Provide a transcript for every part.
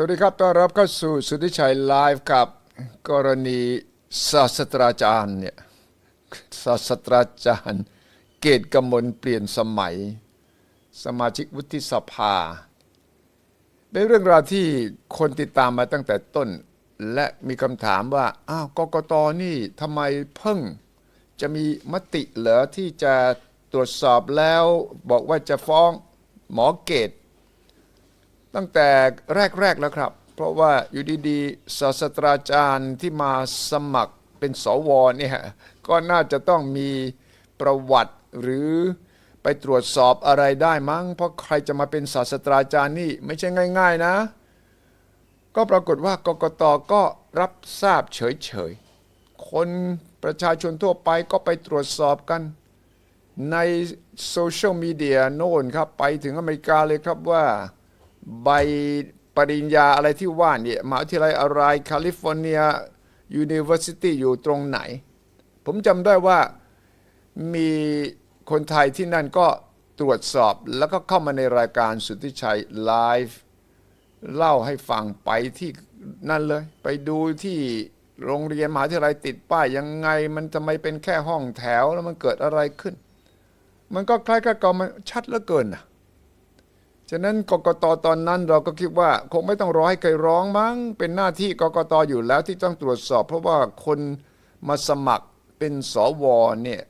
สวัสดีครับ ต้อนรับเข้าสู่สุทธิชัยไลฟ์กับกรณีศาสตราจารย์เนี่ยศาสตราจารย์ เกตกมลเปลี่ยนสมัย สมาชิกวุฒิสภา เป็นเรื่องราวที่คนติดตามมาตั้งแต่ต้น และมีคำถามว่า อ้าวกกตนี่ทำไมเพิ่ง จะมีมติเหรอที่จะตรวจสอบแล้วบอกว่าจะฟ้องหมอเกต ตั้งแต่แรก ๆ แล้วครับ เพราะว่าอยู่ดีๆศาสตราจารย์ที่มาสมัครเป็นสวเนี่ยก็น่าจะต้องมีประวัติหรือไปตรวจสอบอะไรได้มั้ง เพราะใครจะมาเป็นศาสตราจารย์นี่ไม่ใช่ง่าย ๆนะ ก็ปรากฏว่ากกตก็รับทราบเฉยๆ คนประชาชนทั่วไปก็ไปตรวจสอบกันในโซเชียลมีเดียโน่นครับ ไปถึงอเมริกาเลยครับว่า ใบปริญญาอะไรที่ว่าเนี่ยมหาวิทยาลัยอะไรแคลิฟอร์เนียยูนิเวอร์ซิตี้อยู่ตรงไหน ผมจำได้ว่ามีคนไทยที่นั่นก็ตรวจสอบแล้วก็เข้ามาในรายการสุทธิชัยไลฟ์เล่าให้ฟังไปที่นั่นเลย ไปดูที่โรงเรียนมหาวิทยาลัยติดป้ายยังไง มันทำไมเป็นแค่ห้องแถวแล้วมันเกิดอะไรขึ้น มันก็คล้ายๆกับมันชัดเหลือเกินนะ ฉะนั้นกกตตอนนั้นเราก็คิดว่าคงไม่ต้องรอให้ใครร้องมั้ง เป็นหน้าที่กกตอยู่แล้วที่ต้องตรวจสอบ เพราะว่าคนมาสมัครเป็นสวเนี่ย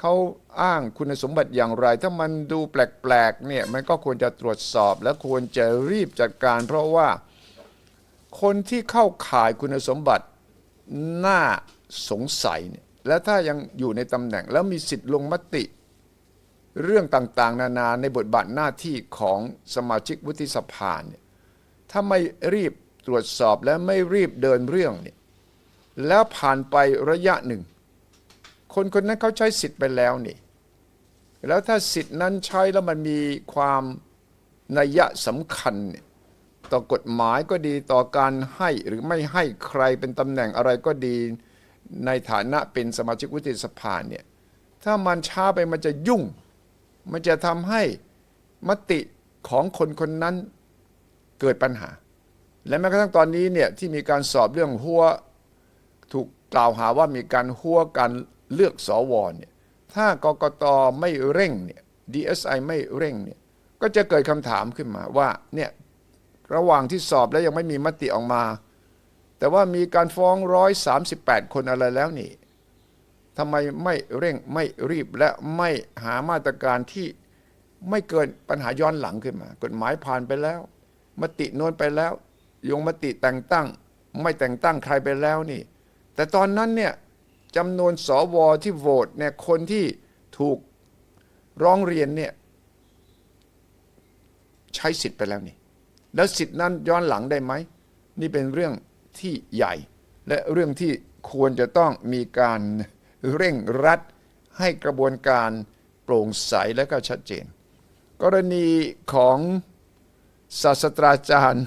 เขาอ้างคุณสมบัติอย่างไร ถ้ามันดูแปลกๆเนี่ยมันก็ควรจะตรวจสอบและควรจะรีบจัดการ เพราะว่าคนที่เข้าข่ายคุณสมบัติน่าสงสัยเนี่ยและถ้ายังอยู่ในตำแหน่งแล้วมีสิทธิ์ลงมติ เรื่องต่างๆ นานาในบทบาทหน้าที่ของสมาชิกวุฒิสภาเนี่ยถ้าไม่รีบตรวจสอบและไม่รีบเดินเรื่องเนี่ยแล้วผ่านไประยะหนึ่ง คนคนนั้นเขาใช้สิทธิ์ไปแล้วนี่แล้วถ้าสิทธิ์นั้นใช้แล้วมันมีความนัยยะสำคัญเนี่ยต่อกฎหมายก็ดีต่อการให้หรือไม่ให้ใครเป็นตำแหน่งอะไรก็ดีในฐานะเป็นสมาชิกวุฒิสภาเนี่ยถ้ามันช้าไปมันจะยุ่ง มันจะทำให้มติของคนคนนั้นเกิดปัญหา และแม้กระทั่งตอนนี้เนี่ยที่มีการสอบเรื่องหัวถูกกล่าวหาว่ามีการหัวการเลือกสวเนี่ยถ้ากกตไม่เร่งเนี่ย DSI ไม่เร่งเนี่ยก็จะเกิดคำถามขึ้นมาว่าเนี่ยระหว่างที่สอบแล้วยังไม่มีมติออกมา แต่ว่ามีการฟ้องร้อยสาคนอะไรแล้วนี่ ทำไมไม่เร่งไม่รีบและไม่หามาตรการที่ไม่เกินปัญหาย้อนหลังขึ้นมา กฎหมายผ่านไปแล้ว มติโน้นไปแล้ว ยงมติแต่งตั้ง ไม่แต่งตั้งใครไปแล้วนี่ แต่ตอนนั้นเนี่ยจำนวนสวที่โหวตเนี่ยคนที่ถูกร้องเรียนเนี่ยใช้สิทธิ์ไปแล้วนี่ แล้วสิทธิ์นั้นย้อนหลังได้ไหม นี่เป็นเรื่องที่ใหญ่ และเรื่องที่ควรจะต้องมีการ เร่งรัดให้กระบวนการโปร่งใสและก็ชัดเจน กรณีของศาสตราจารย์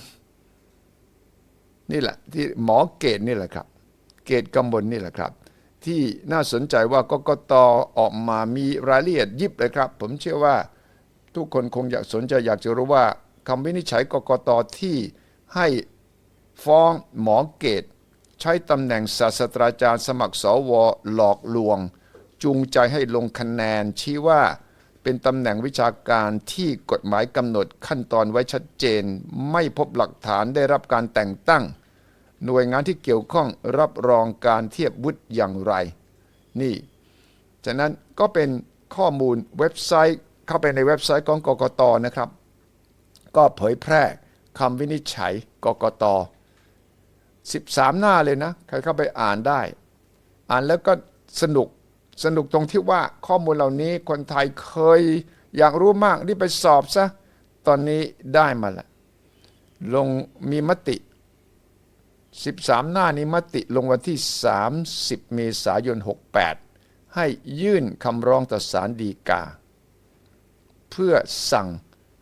นี่แหละที่หมอเกตนี่แหละครับ เกตกำบลนี่แหละครับ ที่น่าสนใจว่ากกตออกมามีรายละเอียดยิบเลยครับ ผมเชื่อว่าทุกคนคงอยากสนใจอยากจะรู้ว่าคำวินิจฉัยกกตที่ให้ฟ้องหมอเกต ใช้ตำแหน่งศาสตราจารย์สมัครสวหลอกลวง จูงใจให้ลงคะแนนชี้ว่าเป็นตำแหน่งวิชาการที่กฎหมายกำหนดขั้นตอนไว้ชัดเจน ไม่พบหลักฐานได้รับการแต่งตั้ง หน่วยงานที่เกี่ยวข้องรับรองการเทียบวุฒิอย่างไร นี่ ฉะนั้นก็เป็นข้อมูลเว็บไซต์เข้าไปในเว็บไซต์ของกกตนะครับ ก็เผยแพร่คำวินิจฉัยกกต 13 หน้าเลยนะ ใครเข้าไปอ่านได้ อ่านแล้วก็สนุกสนุกตรงที่ว่าข้อมูลเหล่านี้คนไทยเคยอยากรู้มากนี่ไปสอบซะ ตอนนี้ได้มาละลงมีมติ 13 หน้านี้มติลงวันที่ 30 เมษายน 68 ให้ยื่นคำร้องต่อศาลฎีกา เพื่อสั่ง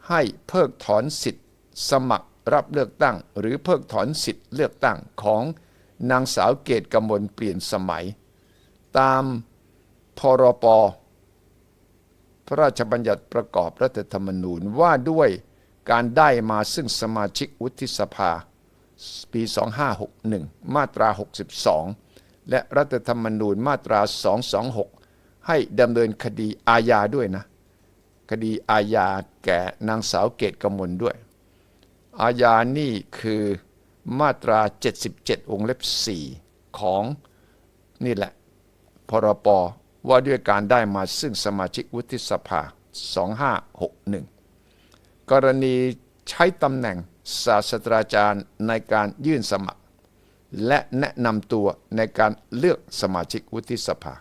ให้เพิกถอนสิทธิ์ สมัคร รับเลือกตั้ง หรือเพิกถอนสิทธิ์เลือกตั้งของนางสาวเกตกมลเปลี่ยนสมัย ตามพรปพระราชบัญญัติประกอบรัฐธรรมนูญว่าด้วยการได้มาซึ่งสมาชิกวุฒิสภา ปี 2561 มาตรา 62 และรัฐธรรมนูญมาตรา 226 ให้ดำเนินคดีอาญาด้วยนะ คดีอาญาแก่นางสาวเกตกมลด้วย อาญานี่คือมาตรา 77วงเล็บ 4 ของนี่แหละ พรปว่าด้วยการได้มาซึ่งสมาชิกวุฒิสภา 2561 กรณีใช้ตำแหน่งศาสตราจารย์ในการยื่นสมัคร และแนะนำตัวในการเลือกสมาชิกวุฒิสภา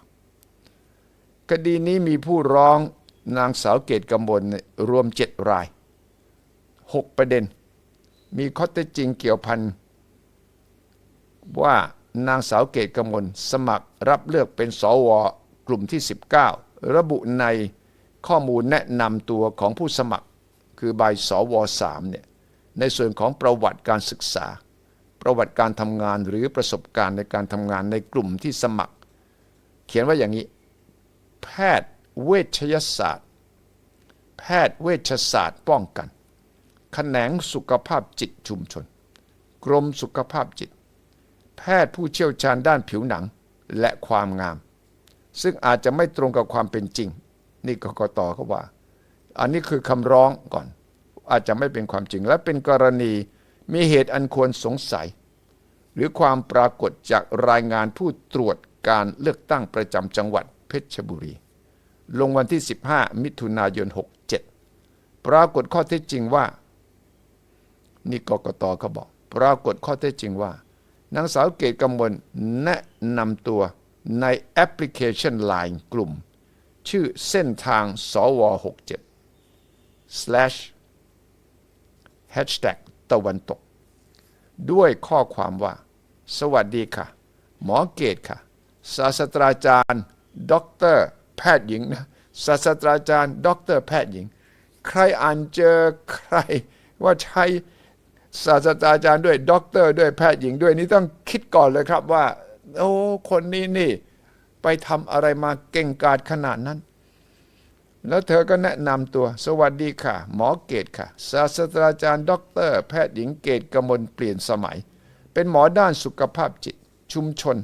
คดีนี้มีผู้ร้องนางสาวเกตกำบลรวมเจ็ดรายหประเด็น มีข้อเท็จจริงเกี่ยวพันว่านางสาวเกตกำมลสมัครรับเลือกเป็นสวกลุ่มที่ 19 ระบุในข้อมูลแนะนำตัวของผู้สมัคร คือใบสว3เนี่ยในส่วนของประวัติการศึกษา ประวัติการทำงานหรือประสบการณ์ในการทำงานในกลุ่มที่สมัคร เขียนว่าอย่างนี้ แพทย์เวชยศาสตร์ แพทย์เวชศาสตร์ป้องกัน แขนงสุขภาพจิตชุมชน กรมสุขภาพจิต แพทย์ผู้เชี่ยวชาญด้านผิวหนังและความงาม ซึ่งอาจจะไม่ตรงกับความเป็นจริง นี่กกตเขาว่า อันนี้คือคำร้องก่อน อาจจะไม่เป็นความจริง และเป็นกรณีมีเหตุอันควรสงสัย หรือความปรากฏจากรายงานผู้ตรวจการเลือกตั้งประจำจังหวัดเพชรบุรี ลงวันที่ 15 มิถุนายน 67 ปรากฏข้อเท็จจริงว่า นี่กกตเขาบอก ปรากฏข้อเท็จจริงว่านางสาวเกตกำมลแนะนำตัวในแอปพลิเคชัน Line กลุ่ม ชื่อเส้นทางสว67 slash hashtag ตะวันตก ด้วยข้อความว่า สวัสดีค่ะ หมอเกตค่ะ ศาสตราจารย์ด็อกเตอร์แพทย์หญิงนะศาสตราจารย์ด็อกเตอร์แพทย์หญิง ใครอ่านเจอใครว่าใช้ ศาสตราจารย์ด้วยด็อกเตอร์ด้วยแพทย์หญิงด้วยนี่ต้องคิดก่อนเลยครับว่า โอ้คนนี้นี่ ไปทำอะไรมาเก่งกาจขนาดนั้น แล้วเธอก็แนะนำตัว สวัสดีค่ะ หมอเกตค่ะ ศาสตราจารย์ด็อกเตอร์ แพทย์หญิงเกตกมลเปลี่ยนสมัย เป็นหมอด้านสุขภาพจิต ชุมชน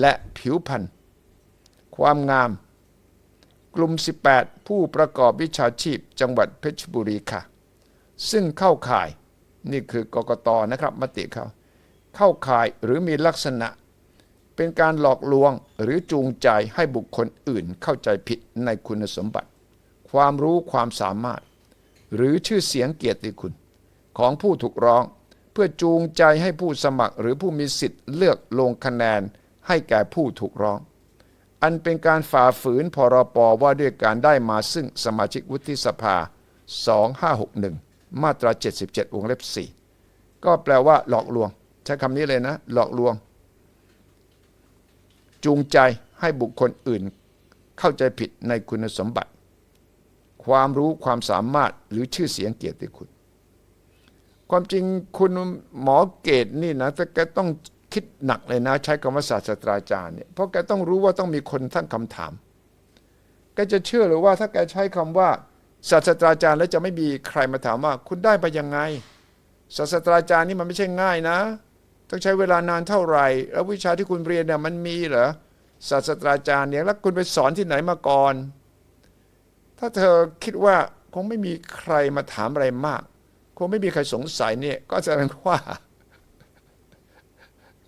และผิวพรรณความงาม กลุ่ม 18 ผู้ประกอบวิชาชีพจังหวัดเพชรบุรีค่ะ ซึ่งเข้าข่าย นี่คือกกตนะครับมติเขาเข้าข่ายหรือมีลักษณะ เป็นการหลอกลวงหรือจูงใจให้บุคคลอื่นเข้าใจผิดในคุณสมบัติ ความรู้ความสามารถ หรือชื่อเสียงเกียรติคุณ ของผู้ถูกร้องเพื่อจูงใจให้ผู้สมัครหรือผู้มีสิทธิ์เลือกลงคะแนนให้แก่ผู้ถูกร้อง อันเป็นการฝ่าฝืนพรปว่าด้วยการได้มาซึ่งสมาชิกวุฒิสภา 2561 มาตรา 77 วงเล็บ 4 ก็แปลว่าหลอกลวง ใช้คำนี้เลยนะ หลอกลวง จูงใจให้บุคคลอื่นเข้าใจผิดในคุณสมบัติ ความรู้ความสามารถหรือชื่อเสียงเกียรติคุณ ความจริงคุณหมอเกตนี่นะแต่แกต้องคิดหนักเลยนะ ใช้คำว่าศาสตราจารย์เนี่ยเพราะแกต้องรู้ว่าต้องมีคนตั้งคำถามแกจะเชื่อหรือว่าถ้าแกใช้คำว่า ศาสตราจารย์แล้วจะไม่มีใครมาถามว่า คุณได้ไปยังไง ศาสตราจารย์นี่มันไม่ใช่ง่ายนะ ต้องใช้เวลานานเท่าไหร่ แล้ววิชาที่คุณเรียนเนี่ยมันมีเหรอศาสตราจารย์เนี่ยแล้วคุณไปสอนที่ไหนมาก่อน ถ้าเธอคิดว่าคงไม่มีใครมาถามอะไรมาก คงไม่มีใครสงสัยเนี่ยก็แสดงว่า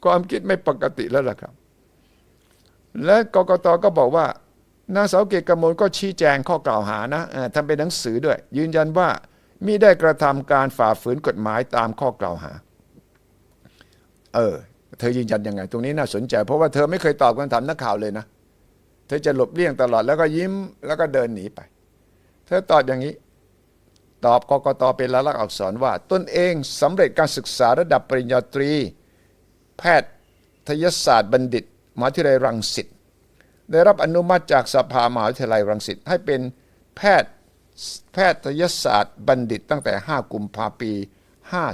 ความคิดไม่ปกติแล้วล่ะครับ และกกตก็บอกว่า นางสาวเกตกมลก็ชี้แจงข้อกล่าวหานะทำเป็นหนังสือด้วย ยืนยันว่ามิได้กระทำการฝ่าฝืนกฎหมายตามข้อกล่าวหา เออ เธอยืนยันยังไง ตรงนี้น่าสนใจ เพราะว่าเธอไม่เคยตอบคำถามนักข่าวเลยนะ เธอจะหลบเลี่ยงตลอดแล้วก็ยิ้มแล้วก็เดินหนีไป เธอตอบอย่างนี้ ตอบกกตเป็นลลักษณ์อักษรว่า ตนเองสำเร็จการศึกษาระดับปริญญาตรี แพทยศาสตร์บัณฑิตมหาวิทยาลัยรังสิต ได้รับอนุมัติจากสภามหาวิทยาลัยรังสิตให้เป็นแพทย์แพทยศาสตร์บัณฑิตตั้งแต่ 5 กุมภาปี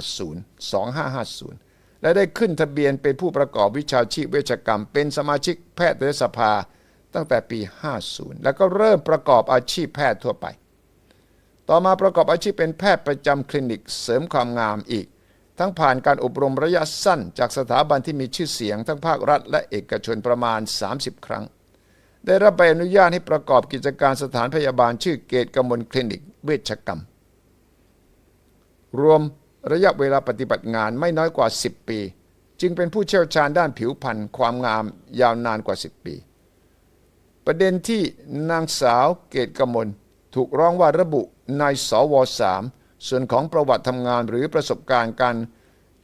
50 2550 และได้ขึ้นทะเบียนเป็นผู้ประกอบวิชาชีพเวชกรรม เป็นสมาชิกแพทยสภาตั้งแต่ปี 50 แล้วก็เริ่มประกอบอาชีพแพทย์ทั่วไป ต่อมาประกอบอาชีพเป็นแพทย์ประจำคลินิกเสริมความงามอีก ทั้งผ่านการอบรมระยะสั้น จากสถาบันที่มีชื่อเสียงทั้งภาครัฐและเอกชนประมาณ 30 ครั้ง ได้รับใบอนุญาตให้ประกอบกิจการสถานพยาบาลชื่อเกตกมลคลินิกเวชกรรม รวมระยะเวลาปฏิบัติงานไม่น้อยกว่า 10 ปี จึงเป็นผู้เชี่ยวชาญด้านผิวพรรณความงามยาวนานกว่า 10 ปี ประเด็นที่นางสาวเกตกมลถูกร้องว่าระบุในสวสามส่วนของประวัติทำงานหรือประสบการณ์การ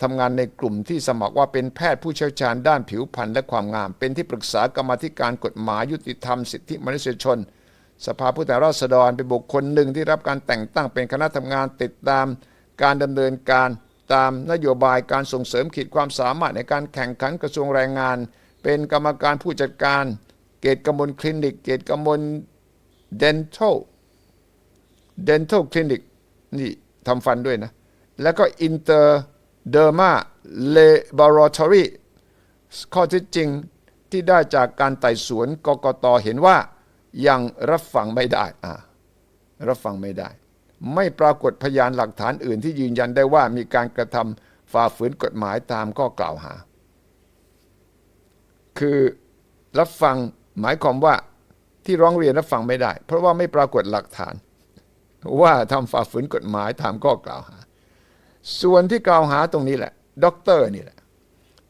ทำงานในกลุ่มที่สมัครว่าเป็นแพทย์ผู้เชี่ยวชาญด้านผิวพรรณและความงาม เป็นที่ปรึกษากรรมธิการกฎหมายยุติธรรมสิทธิมนุษยชน สภาผู้แทนราษฎรเป็นบุคคลหนึ่งที่รับการแต่งตั้งเป็นคณะทำงานติดตาม การดำเนินการตามนโยบายการส่งเสริมขีดความสามารถในการแข่งขันกระทรวงแรงงาน เป็นกรรมการผู้จัดการ เกตกมลคลินิก เกตกมลเดนทัล dental clinic นี่ทำฟันด้วยนะ แล้วก็อินเตอร Derma laboratory ข้อเท็จจริงที่ได้จากการไต่สวนกกตเห็นว่ายังรับฟังไม่ได้อ่ารับฟังไม่ได้ ไม่ปรากฏพยานหลักฐานอื่นที่ยืนยันได้ว่ามีการกระทำฝ่าฝืนกฎหมายตามข้อกล่าวหา คือรับฟังหมายความว่าที่ร้องเรียนรับฟังไม่ได้ เพราะว่าไม่ปรากฏหลักฐาน ว่าทำฝ่าฝืนกฎหมายตามข้อกล่าวหา ส่วนที่กล่าวหาตรงนี้แหละด็อกเตอร์นี่แหละ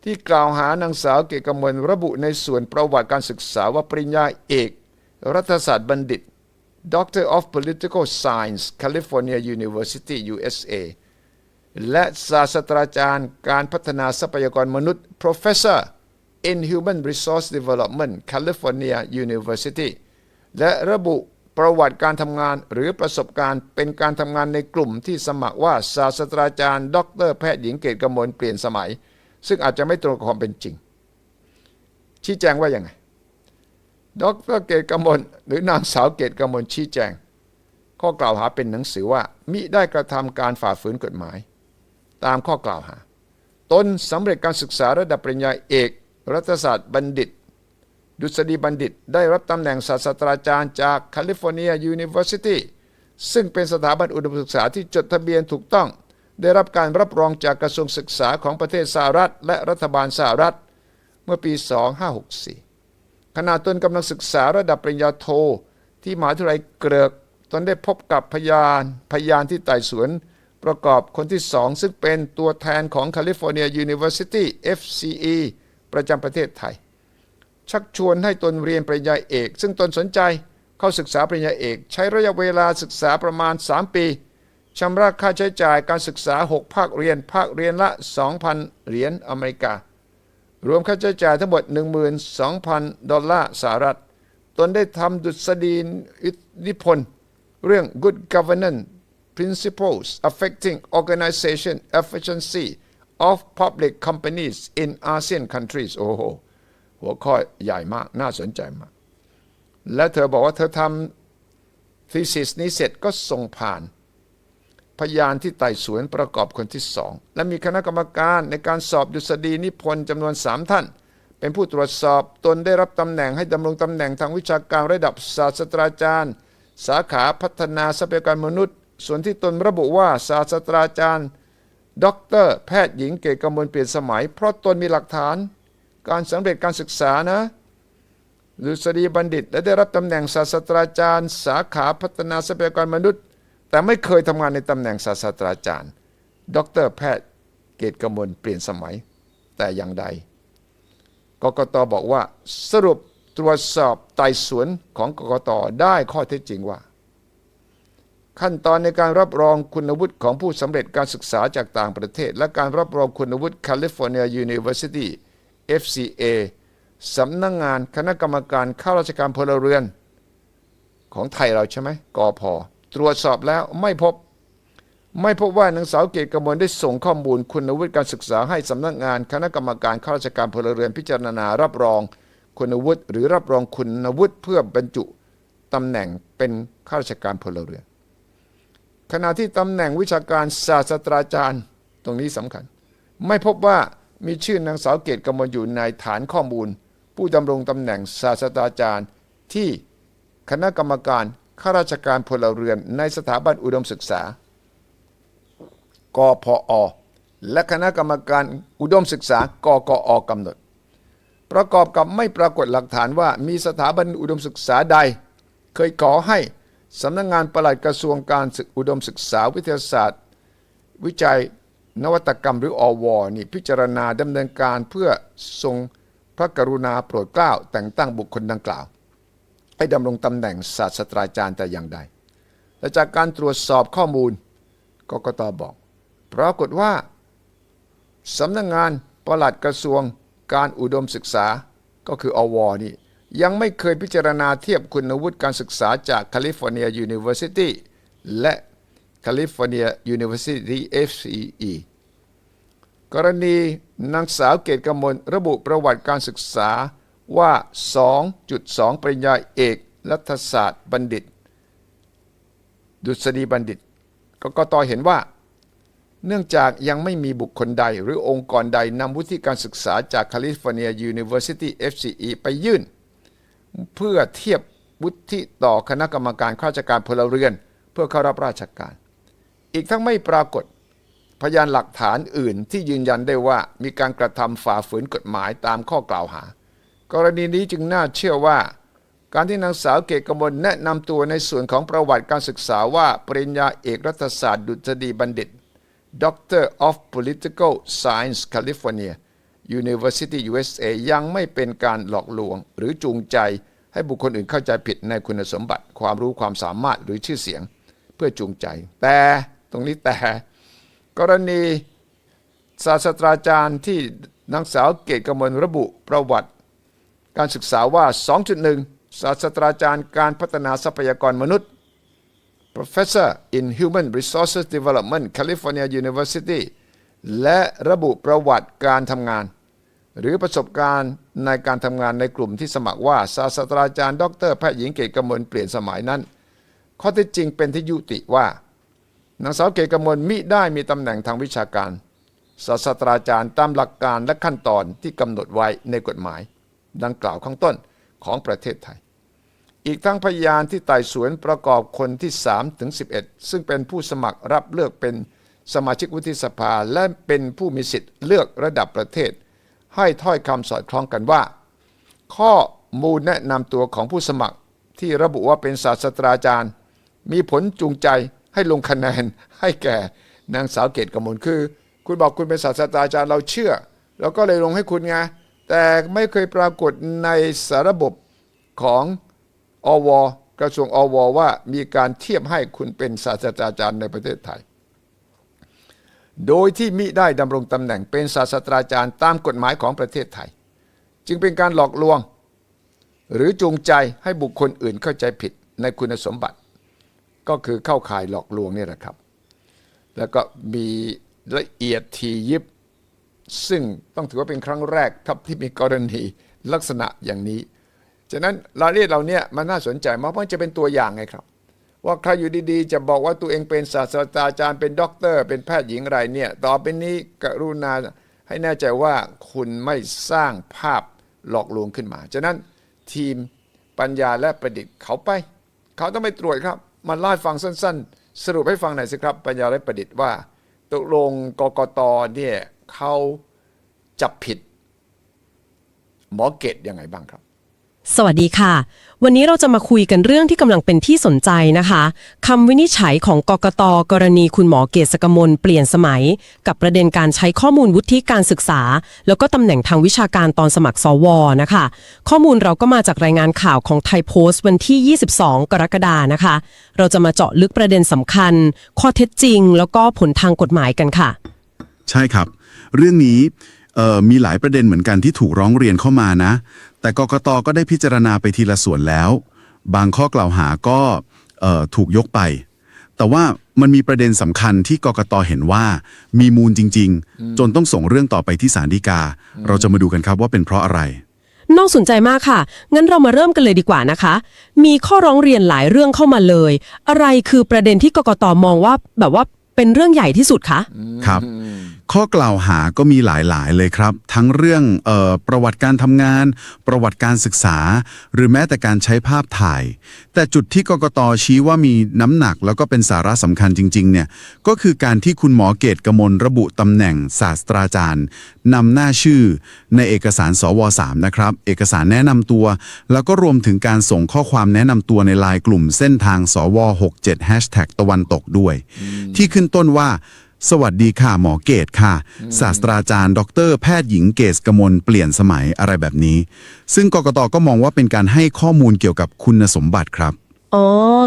ที่กล่าวหานางสาวเกตกมลระบุในส่วนประวัติการศึกษาว่าปริญญาเอก รัฐศาสตร์บัณฑิต Doctor of Political Science California University USA และศาสตราจารย์การพัฒนาทรัพยากรมนุษย์ Professor in Human Resource Development California University และระบุ ประวัติการทำงานหรือประสบการณ์เป็นการทำงานในกลุ่มที่สมัครว่าศาสตราจารย์ด็อกเตอร์แพทย์หญิงเกตกมลเปลี่ยนสมัย ซึ่งอาจจะไม่ตรงกับความเป็นจริง ชี้แจงว่ายังไงด็อกเตอร์เกตกมลหรือนางสาวเกตกมลชี้แจง ข้อกล่าวหาเป็นหนังสือว่า มิได้กระทำการฝ่าฝืนกฎหมาย ตามข้อกล่าวหา ตนสำเร็จการศึกษาระดับปริญญาเอก รัฐศาสตร์บัณฑิต ดุษฎีบัณฑิต ได้รับตำแหน่งศาสตราจารย์จากแคลิฟอร์เนียยูนิเวอร์ซิตี้ซึ่งเป็นสถาบันอุดมศึกษาที่จดทะเบียนถูกต้อง ได้รับการรับรองจากกระทรวงศึกษาของประเทศสหรัฐ และรัฐบาลสหรัฐ เมื่อปี 2564 ขณะตนกำลังศึกษาระดับปริญญาโท ที่มหาวิทยาลัยเกริกตนได้พบกับพยานพยานที่ไต่สวนประกอบคนที่สองซึ่งเป็นตัวแทนของ California University FCE ประจำประเทศไทย ชักชวนให้ตนเรียนปริญญาเอก ซึ่งตนสนใจเข้าศึกษาปริญญาเอก ใช้ระยะเวลาศึกษาประมาณ 3 ปีชำระค่าใช้จ่ายการศึกษา 6 ภาคเรียน ภาคเรียนละ 2,000 เหรียญอเมริกา รวมค่าใช้จ่ายทั้งหมด 12,000 ดอลลาร์สหรัฐ ตนได้ทำดุษฎีนิพนธ์เรื่อง Good Governance Principles Affecting Organization Efficiency of Public Companies in ASEAN Countries โอ้โห หัวข้อใหญ่มากน่าสนใจมาก และเธอบอกว่าเธอทำ thesis นี้เสร็จก็ส่งผ่าน พยานที่ไต่สวนประกอบคนที่สอง และมีคณะกรรมการในการสอบดุษฎีนิพนธ์จำนวนสามท่าน เป็นผู้ตรวจสอบตนได้รับตำแหน่งให้ดำรงตำแหน่งทางวิชาการระดับศาสตราจารย์ สาขาพัฒนาทรัพยากรมนุษย์ ส่วนที่ตนระบุว่าศาสตราจารย์ด็อกเตอร์แพทย์หญิงเกตกมลเปลี่ยนสมัย เพราะตนมีหลักฐาน การสำเร็จการศึกษานะดุษฎีบัณฑิต และได้รับตำแหน่งศาสตราจารย์ สาขาพัฒนาทรัพยากรมนุษย์ แต่ไม่เคยทำงานในตำแหน่งศาสตราจารย์ด็อกเตอร์แพทย์เกตกมลเปลี่ยนสมัย แต่อย่างใดกกตบอกว่าสรุปตรวจสอบไต่สวนของกกตได้ข้อเท็จจริงว่า ขั้นตอนในการรับรองคุณวุฒิของผู้สำเร็จการศึกษาจากต่างประเทศ และการรับรองคุณวุฒิ California University FCA สำนักงงานคณะกรรมการข้าราชการพลเรือน ของไทยเราใช่ไหมกอพอตรวจสอบแล้วไม่พบ ไม่พบว่านางสาวเกตกมลได้ส่งข้อมูลคุณวุฒิการศึกษาให้สำนักงานคณะกรรมการข้าราชการพลเรือนพิจารณารับรองคุณวุฒิหรือรับรองคุณวุฒิเพื่อบรรจุตำแหน่งเป็นข้าราชการพลเรือน ขณะที่ตำแหน่งวิชาการศาสตราจารย์ตรงนี้สำคัญ ไม่พบว่า มีชื่อนางสาวเกตกมลอยู่ในฐานข้อมูล ผู้ดำรงตำแหน่งศาสตราจารย์ ที่คณะกรรมการข้าราชการพลเรือนในสถาบันอุดมศึกษากพอและคณะกรรมการอุดมศึกษากกอกำหนด ประกอบกับไม่ปรากฏหลักฐานว่ามีสถาบันอุดมศึกษาใด เคยขอให้สำนักงงานปลัดกระทรวงการศึกอุดมศึกษาวิทยาศาสตร์ วิจัย นวัตกรรมหรืออวนี่พิจารณาดำเนินการเพื่อทรงพระกรุณาโปรดเกล้าแต่งตั้งบุคคลดังกล่าว ให้ดำรงตำแหน่งศาสตราจารย์แต่อย่างใดและจากการตรวจสอบข้อมูลกกตบอกปรากฏว่าสำนักงงานปลัดกระทรวงการอุดมศึกษาก็คืออวนี่ยังไม่เคยพิจารณาเทียบคุณวุฒิการศึกษาจากแคลิฟอร์เนียยูนิเวอร์ซิตี้และ แคลิฟอร์เนียยูนิเวอร์ซิตี้ FCE กรณีนางสาวเกตกมลระบุประวัติการศึกษาว่า 2.2 ปริญญาเอกรัฐศาสตร์บัณฑิต ดุษฎีบัณฑิตกกตเห็นว่า เนื่องจากยังไม่มีบุคคลใดหรือองค์กรใดนำวุฒิการศึกษาจากแคลิฟอร์เนียยูนิเวอร์ซิตี้ FCE ไปยื่น เพื่อเทียบวุฒิต่อคณะกรรมการข้าราชการพลเรือน เพื่อเข้ารับราชการ อีกทั้งไม่ปรากฏ พยานหลักฐานอื่นที่ยืนยันได้ว่ามีการกระทำฝ่าฝืนกฎหมายตามข้อกล่าวหา กรณีนี้จึงน่าเชื่อว่า การที่นางสาวเกตกมลแนะนำตัวในส่วนของประวัติการศึกษาว่าปริญญาเอกรัฐศาสตร์ดุษฎีบัณฑิต Doctor of Political Science California University USA ยังไม่เป็นการหลอกลวง หรือจูงใจให้บุคคลอื่นเข้าใจผิดในคุณสมบัติ ความรู้ความสามารถหรือชื่อเสียง เพื่อจูงใจ แต่ ตรงนี้แต่ กรณีศาสตราจารย์ที่นางสาวเกตกมลระบุประวัติ การศึกษาว่า 2.1 ศาสตราจารย์การพัฒนาทรัพยากรมนุษย์ Professor in Human Resources Development California University และระบุประวัติการทำงาน หรือประสบการณ์ในการทำงานในกลุ่มที่สมัครว่า ศาสตราจารย์ ดรแพทย์หญิงเกตกมลเปลี่ยนสมัยนั้น ข้อเท็จจริงเป็นที่ยุติว่า นางสาวเกตกมลมิได้มีตำแหน่งทางวิชาการศาสตราจารย์ตามหลักการและขั้นตอนที่กำหนดไว้ในกฎหมาย ดังกล่าวข้างต้นของประเทศไทย อีกทั้งพยานที่ไต่สวนประกอบคนที่3ถึง11 ซึ่งเป็นผู้สมัครรับเลือกเป็นสมาชิกวุฒิสภาและเป็นผู้มีสิทธิ์เลือกระดับประเทศ ให้ถ้อยคำสอดคล้องกันว่า ข้อมูลแนะนำตัวของผู้สมัครที่ระบุว่าเป็นศาสตราจารย์ มีผลจูงใจ ให้ลงคะแนนให้แก่นางสาวเกตกมลคือ คุณบอกคุณเป็นศาสตราจารย์เราเชื่อเราก็เลยลงให้คุณไงแต่ไม่เคยปรากฏในสารบบของอวกระทรวงอวว่ามีการเทียบให้คุณเป็นศาสตราจารย์ในประเทศไทย โดยที่มิได้ดำรงตำแหน่งเป็นศาสตราจารย์ตามกฎหมายของประเทศไทย จึงเป็นการหลอกลวง หรือจูงใจให้บุคคลอื่นเข้าใจผิดในคุณสมบัติ ก็คือเข้าข่ายหลอกลวงนี่แหละครับ แล้วก็มีละเอียดทียิบ ซึ่งต้องถือว่าเป็นครั้งแรกครับที่มีกรณีลักษณะอย่างนี้ ฉะนั้นรายละเอียดเราเนี่ยมันน่าสนใจมากเพราะมันจะเป็นตัวอย่างไงครับ ว่าใครอยู่ดีๆ จะบอกว่าตัวเองเป็นศาสตราจารย์เป็นด็อกเตอร์ เป็นแพทย์หญิงอะไรเนี่ยต่อไปนี้กรุณาให้แน่ใจว่าคุณไม่สร้างภาพหลอกลวงขึ้นมา ฉะนั้นทีมปัญญาและประดิษฐ์เขาไป เขาต้องไปตรวจครับ มาเล่าฟังสั้น ๆ สรุปให้ฟังหน่อยสิครับปัญญาและประดิษฐ์ว่าตกลงกกตเนี่ยเขาจับผิด หมอเกตยังไงบ้างครับ สวัสดีค่ะ วันนี้เราจะมาคุยกันเรื่องที่กำลังเป็นที่สนใจนะคะคำวินิจฉัยของกกตกรณีคุณหมอเกษกมลเปลี่ยนสมัย กับประเด็นการใช้ข้อมูลวุฒิการศึกษา แล้วก็ตำแหน่งทางวิชาการตอนสมัครสวนะคะ ข้อมูลเราก็มาจากรายงานข่าวของไทยโพสต์วันที่ 22 กรกฎานะคะ เราจะมาเจาะลึกประเด็นสำคัญ ข้อเท็จจริง แล้วก็ผลทางกฎหมายกันค่ะ ใช่ครับ เรื่องนี้เอ่อมีหลายประเด็นเหมือนกันที่ถูกร้องเรียนเข้ามานะ แต่กกตก็ได้พิจารณาไปทีละส่วนแล้ว บางข้อกล่าวหาก็เอ่อถูกยกไป แต่ว่ามันมีประเด็นสำคัญที่กกตเห็นว่ามีมูลจริง ๆ จนต้องส่งเรื่องต่อไปที่ศาลฎีกา เราจะมาดูกันครับว่าเป็นเพราะอะไร น่าสนใจมากค่ะ งั้นเรามาเริ่มกันเลยดีกว่านะคะ มีข้อร้องเรียนหลายเรื่องเข้ามาเลย อะไรคือประเด็นที่กกตมองว่าแบบว่าเป็นเรื่องใหญ่ที่สุดคะครับ ข้อกล่าวหาก็มีหลายๆ เลยครับ ทั้งเรื่องเออประวัติการทำงาน ประวัติการศึกษา หรือแม้แต่การใช้ภาพถ่าย แต่จุดที่กกตชี้ว่ามีน้ำหนักแล้วก็เป็นสาระสำคัญจริง ๆ เนี่ย ก็คือการที่คุณหมอเกตกมลระบุตำแหน่งศาสตราจารย์นำหน้าชื่อ ในเอกสารสว3นะครับ เอกสารแนะนำตัว แล้วก็รวมถึงการส่งข้อความแนะนำตัวในไลน์กลุ่มเส้นทางสว67 Hashtag ตะวันตกด้วย ที่ขึ้นต้นว่า สวัสดีค่ะ หมอเกตค่ะ ศาสตราจารย์ ดร แพทย์หญิงเกษกมลเปลี่ยนสมัยอะไรแบบนี้ ซึ่งกกตก็มองว่าเป็นการให้ข้อมูลเกี่ยวกับคุณสมบัติครับ อ๋อ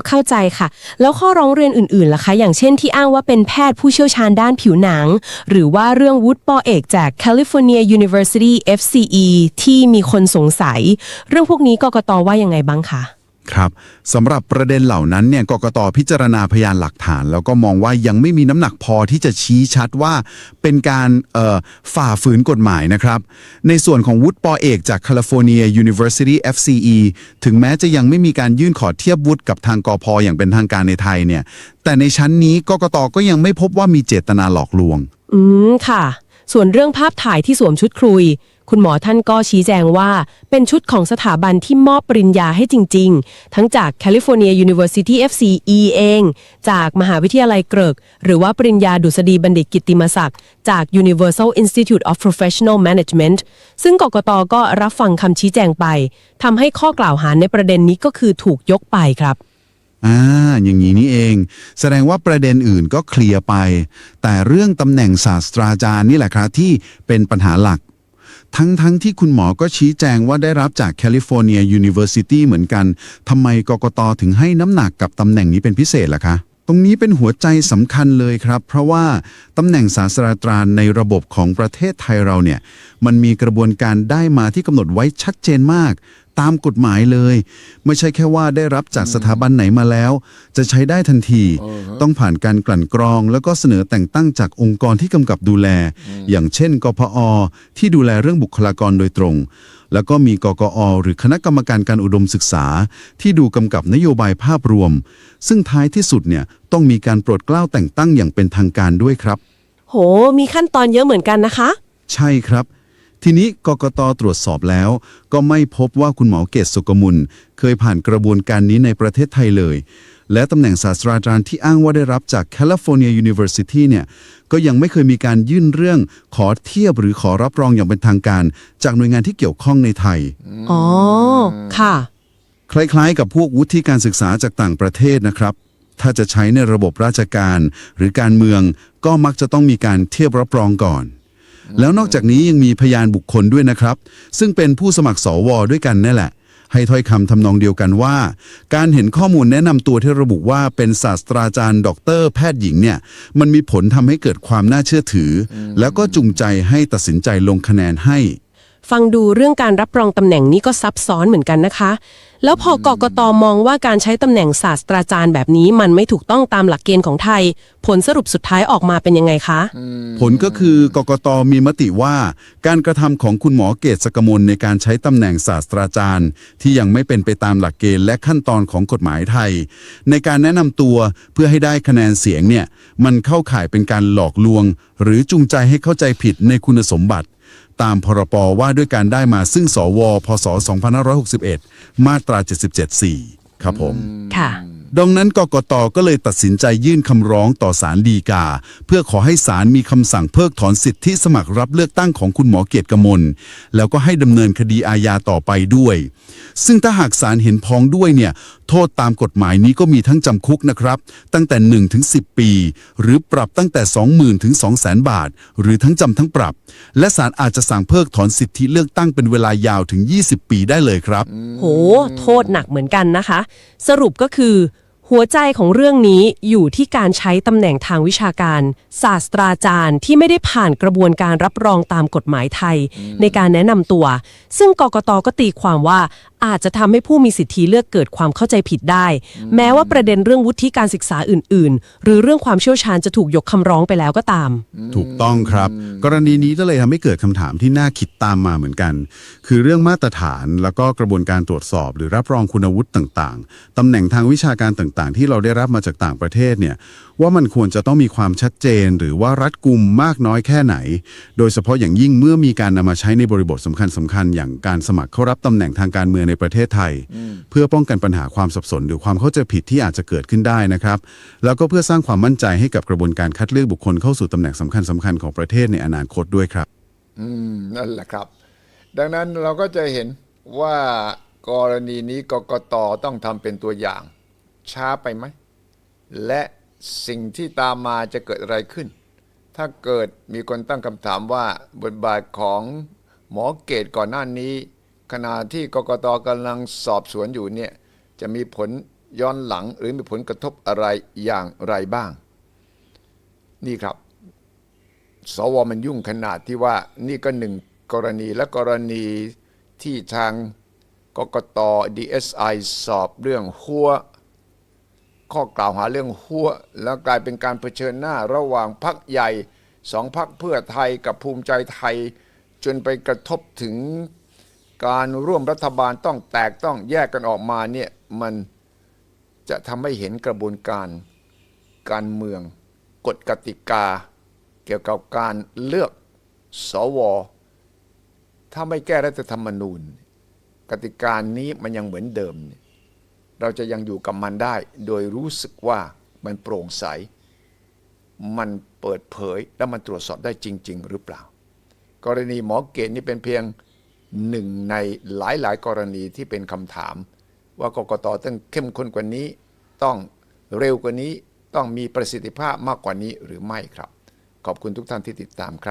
เข้าใจค่ะ แล้วข้อร้องเรียนอื่นๆล่ะคะ อย่างเช่นที่อ้างว่าเป็นแพทย์ผู้เชี่ยวชาญด้านผิวหนัง หรือว่าเรื่องวุฒิปอเอกจาก California University FCE ที่มีคนสงสัย เรื่องพวกนี้กกตว่ายังไงบ้างคะ ครับสำหรับประเด็นเหล่านั้นเนี่ยกกตพิจารณาพยานหลักฐาน แล้วก็มองว่ายังไม่มีน้ำหนักพอที่จะชี้ชัดว่าเป็นการฝ่าฝืนกฎหมายนะครับ ในส่วนของวุฒิปอเอกจาก California University FCE ถึงแม้จะยังไม่มีการยื่นขอเทียบวุฒิกับทางกอพออย่างเป็นทางการในไทยเนี่ยแต่ในชั้นนี้กกตก็ยังไม่พบว่ามีเจตนาหลอกลวง อืมค่ะ ส่วนเรื่องภาพถ่ายที่สวมชุดครุย คุณหมอท่านก็ชี้แจงว่า เป็นชุดของสถาบันที่มอบปริญญาให้จริง ๆ ทั้งจาก California University FCE เอง จากมหาวิทยาลัยเกริก หรือว่าปริญญาดุษฎีบัณฑิตกิตติมศักดิ์จาก Universal Institute of Professional Management ซึ่งกกตก็รับฟังคำชี้แจงไปทำให้ข้อกล่าวหาในประเด็นนี้ก็คือถูกยกไปครับอ่าอย่างนี้นี่เอง แสดงว่าประเด็นอื่นก็เคลียร์ไป แต่เรื่องตำแหน่งศาสตราจารย์นี่แหละครับที่เป็นปัญหาหลัก ทั้งทั้งที่คุณหมอก็ชี้แจงว่าได้รับจากแคลิฟอร์เนียยูนิเวอร์ซิตี้เหมือนกันทำไมกกตถึงให้น้ำหนักกับตำแหน่งนี้เป็นพิเศษล่ะคะ ตรงนี้เป็นหัวใจสำคัญเลยครับ เพราะว่าตำแหน่งศาสตราจารย์ในระบบของประเทศไทยเราเนี่ยมันมีกระบวนการได้มาที่กำหนดไว้ชัดเจนมาก ตามกฎหมายเลย ไม่ใช่แค่ว่าได้รับจากสถาบันไหนมาแล้ว จะใช้ได้ทันที ต้องผ่านการกลั่นกรอง แล้วก็เสนอแต่งตั้งจากองค์กรที่กำกับดูแล อย่างเช่น กพอ ที่ดูแลเรื่องบุคลากรโดยตรง แล้วก็มีกกอ หรือคณะกรรมการการอุดมศึกษา ที่ดูกำกับนโยบายภาพรวม ซึ่งท้ายที่สุดเนี่ยต้องมีการโปรดเกล้าแต่งตั้งอย่างเป็นทางการด้วยครับ โห มีขั้นตอนเยอะเหมือนกันนะคะ ใช่ครับ ทีนี้กกตตรวจสอบแล้ว ก็ไม่พบว่าคุณหมอเกษสุกมุล เคยผ่านกระบวนการนี้ในประเทศไทยเลย และตำแหน่งศาสตราจารย์ที่อ้างว่าได้รับจาก California University เนี่ยก็ยังไม่เคยมีการยื่นเรื่องขอเทียบหรือขอรับรองอย่างเป็นทางการ จากหน่วยงานที่เกี่ยวข้องในไทย อ๋อ ค่ะ คล้ายๆ กับพวกวุฒิการศึกษาจากต่างประเทศนะครับ ถ้าจะใช้ในระบบราชการ หรือการเมืองก็มักจะต้องมีการเทียบรับรองก่อน แล้วนอกจากนี้ยังมีพยานบุคคลด้วยนะครับ ซึ่งเป็นผู้สมัครสวด้วยกันนั่นแหละ ให้ถ้อยคำทำนองเดียวกันว่า การเห็นข้อมูลแนะนำตัวที่ระบุว่าเป็นศาสตราจารย์ ดร แพทย์หญิงเนี่ย มันมีผลทำให้เกิดความน่าเชื่อถืออแล้วก็จูงใจให้ตัดสินใจลงคะแนนให้ ฟังดูเรื่องการรับรองตำแหน่งนี้ก็ซับซ้อนเหมือนกันนะคะ แล้วพอกกตมองว่าการใช้ตำแหน่งศาสตราจารย์แบบนี้มันไม่ถูกต้องตามหลักเกณฑ์ของไทย ผลสรุปสุดท้ายออกมาเป็นยังไงคะ ผลก็คือกกตมีมติว่า การกระทำของคุณหมอเกษสกมลในการใช้ตำแหน่งศาสตราจารย์ ที่ยังไม่เป็นไปตามหลักเกณฑ์และขั้นตอนของกฎหมายไทย ในการแนะนำตัวเพื่อให้ได้คะแนนเสียงเนี่ยมันเข้าข่ายเป็นการหลอกลวง หรือจูงใจให้เข้าใจผิดในคุณสมบัติ ตามพรปว่าด้วยการได้มาซึ่งสวพศ2561 มาตรา 77.4 ครับผม ค่ะ ดังนั้นกกตก็เลยตัดสินใจยื่นคำร้องต่อศาลฎีกา เพื่อขอให้ศาลมีคำสั่งเพิกถอนสิทธิสมัครรับเลือกตั้งของคุณหมอเกียรติกมล แล้วก็ให้ดำเนินคดีอาญาต่อไปด้วย ซึ่งถ้าหากศาลเห็นพ้องด้วยเนี่ย โทษตามกฎหมายนี้ก็มีทั้งจำคุกนะครับ ตั้งแต่ 1 ถึง 10 ปี หรือปรับตั้งแต่ 20,000 ถึง 200,000 บาท หรือทั้งจำทั้งปรับ และศาลอาจจะสั่งเพิกถอนสิทธิเลือกตั้งเป็นเวลายาวถึง 20 ปีได้เลยครับ โห โทษหนักเหมือนกันนะคะ สรุปก็คือ หัวใจของเรื่องนี้อยู่ที่การใช้ตำแหน่งทางวิชาการ ศาสตราจารย์ที่ไม่ได้ผ่านกระบวนการรับรองตามกฎหมายไทย ในการแนะนำตัว ซึ่งกกตก็ตีความว่า อาจจะทำให้ผู้มีสิทธิเลือกเกิดความเข้าใจผิดได้ แม้ว่าประเด็นเรื่องวุฒิการศึกษาอื่น ๆ หรือเรื่องความเชี่ยวชาญจะถูกยกคำร้องไปแล้วก็ตาม ถูกต้องครับ กรณีนี้ก็เลยทำให้เกิดคำถามที่น่าคิดตามมาเหมือนกัน คือเรื่องมาตรฐานแล้วก็กระบวนการตรวจสอบ หรือรับรองคุณวุฒิต่างๆตำแหน่งทางวิชาการต่างๆ ที่เราได้รับมาจากต่างประเทศเนี่ย ว่ามันควรจะต้องมีความชัดเจนหรือว่ารัดกุมมากน้อยแค่ไหน โดยเฉพาะอย่างยิ่งเมื่อมีการนำมาใช้ในบริบทสำคัญสคัญๆอย่างการสมัครเข้ารับตำแหน่งทางการเมืองในประเทศไทย เพื่อป้องกันปัญหาความสับสน หรือความเข้าใจผิดที่อาจจะเกิดขึ้นได้นะครับ แล้วก็เพื่อสร้างความมั่นใจให้กับกระบวนการคัดเลือกบุคคลเข้าสู่ตำแหน่งสำคัญสคัญๆของประเทศในอนาคตด้วยครับ อืมนั่นแหละครับ ดังนั้นเราก็จะเห็นว่ากรณีนี้กกตต้องทำเป็นตัวอย่าง ช้าไปไหม และ สิ่งที่ตามมาจะเกิดอะไรขึ้น ถ้าเกิดมีคนตั้งคำถามว่าบทบาทของหมอเกตก่อนหน้านี้ ขณะที่กกตกำลังสอบสวนอยู่เนี่ยจะมีผลย้อนหลังหรือมีผลกระทบอะไรอย่างไรบ้าง นี่ครับ สวมันยุ่งขนาดที่ว่านี่ก็หนึ่งกรณีและกรณีที่ทางกกต DSI สอบเรื่องหัว ข้อกล่าวหาเรื่องหัว แล้วกลายเป็นการเผชิญหน้าระหว่างพักใหญ่สองพักเพื่อไทยกับภูมิใจไทย จนไปกระทบถึงการร่วมรัฐบาลต้องแตกต้องแยกกันออกมาเนี่ยมันจะทำให้เห็นกระบวนการการเมืองกฎกติกา เกี่ยวกับการเลือกสว ถ้าไม่แก้รัฐธรรมนูญ กติกานี้มันยังเหมือนเดิมเนี่ย เราจะยังอยู่กับมันได้ โดยรู้สึกว่ามันโปร่งใส มันเปิดเผยและมันตรวจสอบได้จริง ๆ หรือเปล่า กรณีหมอเกณฑ์นี่เป็นเพียงหนึ่งในหลายๆ กรณีที่เป็นคำถาม ว่ากกตต้องเข้มข้นกว่านี้ ต้องเร็วกว่านี้ต้องมีประสิทธิภาพมากกว่านี้หรือไม่ครับ ขอบคุณทุกท่านที่ติดตามครับ